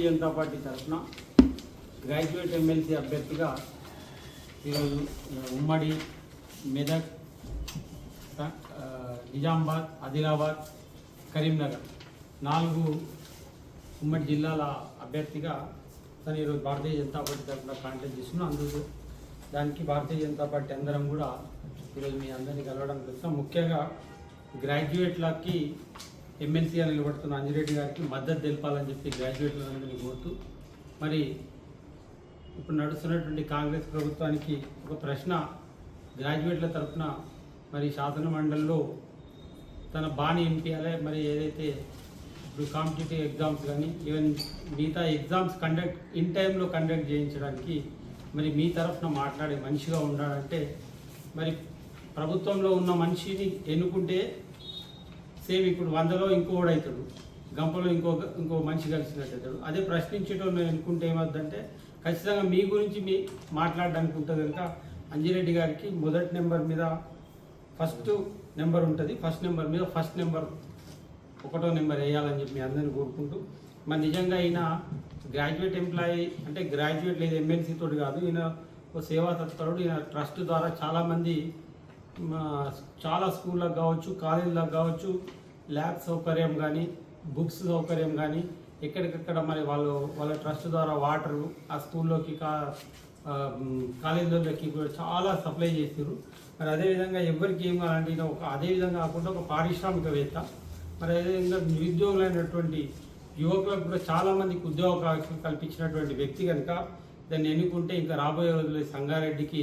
భారతీయ Janata party తరఫున graduate MLC అభ్యర్థిగా ఈరోజు ఉమ్మడి మెదక్ నిజామాబాద్ ఆదిలాబాద్ కరీంనగర్ నాలుగు ఉమ్మడి జిల్లాల అభ్యర్థిగా తను ఈరోజు భారతీయ జనతా పార్టీ తరఫున కాంటాక్ట్ చేస్తున్నాం అందుకు దానికి భారతీయ జనతా పార్టీ అందరం కూడా ఈరోజు మీ అందరినీ కలవడానికి వస్తాం ముఖ్యంగా గ్రాడ్యుయేట్లకి ఎమ్మెల్సీగా నిలబడుతున్న అంజిరెడ్డి గారికి మద్దతు తెలపాలని చెప్పి గ్రాడ్యుయేట్లందరినీ కోరుతూ మరి ఇప్పుడు నడుస్తున్నటువంటి కాంగ్రెస్ ప్రభుత్వానికి ఒక ప్రశ్న గ్రాడ్యుయేట్ల తరఫున మరి శాసన మండలిలో తన బాణి వినిపించాలి మరి ఏదైతే ఇప్పుడు కాంపిటేటివ్ ఎగ్జామ్స్ కానీ ఈవెన్ మిగతా ఎగ్జామ్స్ కండక్ట్ ఇన్ టైంలో కండక్ట్ చేయించడానికి మరి మీ తరఫున మాట్లాడే మనిషిగా ఉండాలంటే మరి ప్రభుత్వంలో ఉన్న మనిషిని ఎన్నుకుంటే సేమ్ ఇప్పుడు వందలో ఇంకోడు అవుతాడు. గంపలో ఇంకో ఇంకో మనిషి కలిసినట్టు అవుతాడు. అదే ప్రశ్నించేటోళ్ళు అనుకుంటే ఏమవుతుందంటే ఖచ్చితంగా మీ గురించి మీ మాట్లాడడానికి ఉంటుంది కనుక అంజిరెడ్డి గారికి మొదటి నెంబర్ మీద ఫస్ట్ నెంబర్ ఉంటుంది. ఫస్ట్ నెంబర్ మీద ఫస్ట్ నెంబర్ ఒకటో నెంబర్ వేయాలని చెప్పి మీ అందరిని కోరుకుంటూ మరి నిజంగా ఈయన గ్రాడ్యుయేట్ ఎంప్లాయీ అంటే గ్రాడ్యుయేట్ లేదు ఎమ్మెల్సీ తోటి కాదు. ఈయన ఒక సేవా తత్పరుడు. ఈయన ట్రస్ట్ ద్వారా చాలామంది మా చాలా స్కూళ్ళకు కావచ్చు కాలేజీలకు కావచ్చు ల్యాబ్ సౌకర్యం కానీ బుక్స్ సౌకర్యం కానీ ఎక్కడికక్కడ మరి వాళ్ళు వాళ్ళ ట్రస్ట్ ద్వారా వాటరు ఆ స్కూల్లోకి కా కాలేజీలోకి కూడా చాలా సప్లై చేస్తారు మరి అదేవిధంగా ఎవరికి ఏం కావాలంటే ఒక అదేవిధంగా కాకుండా ఒక పారిశ్రామికవేత్త మరి అదేవిధంగా నిరుద్యోగులైనటువంటి యువకులకు కూడా చాలామందికి ఉద్యోగ అవకాశం కల్పించినటువంటి వ్యక్తి కనుక దాన్ని ఎన్నుకుంటే ఇంకా రాబోయే రోజుల్లో సంగారెడ్డికి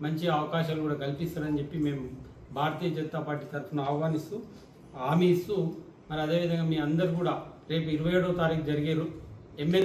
మంచి అవకాశాలు కూడా కల్పిస్తారని చెప్పి మేము భారతీయ జనతా పార్టీ తరఫున ఆహ్వానిస్తూ హామీ ఇస్తూ మరి అదేవిధంగా మీ అందరు కూడా రేపు ఇరవై ఏడవ తారీఖు జరిగే ఎమ్మెల్యే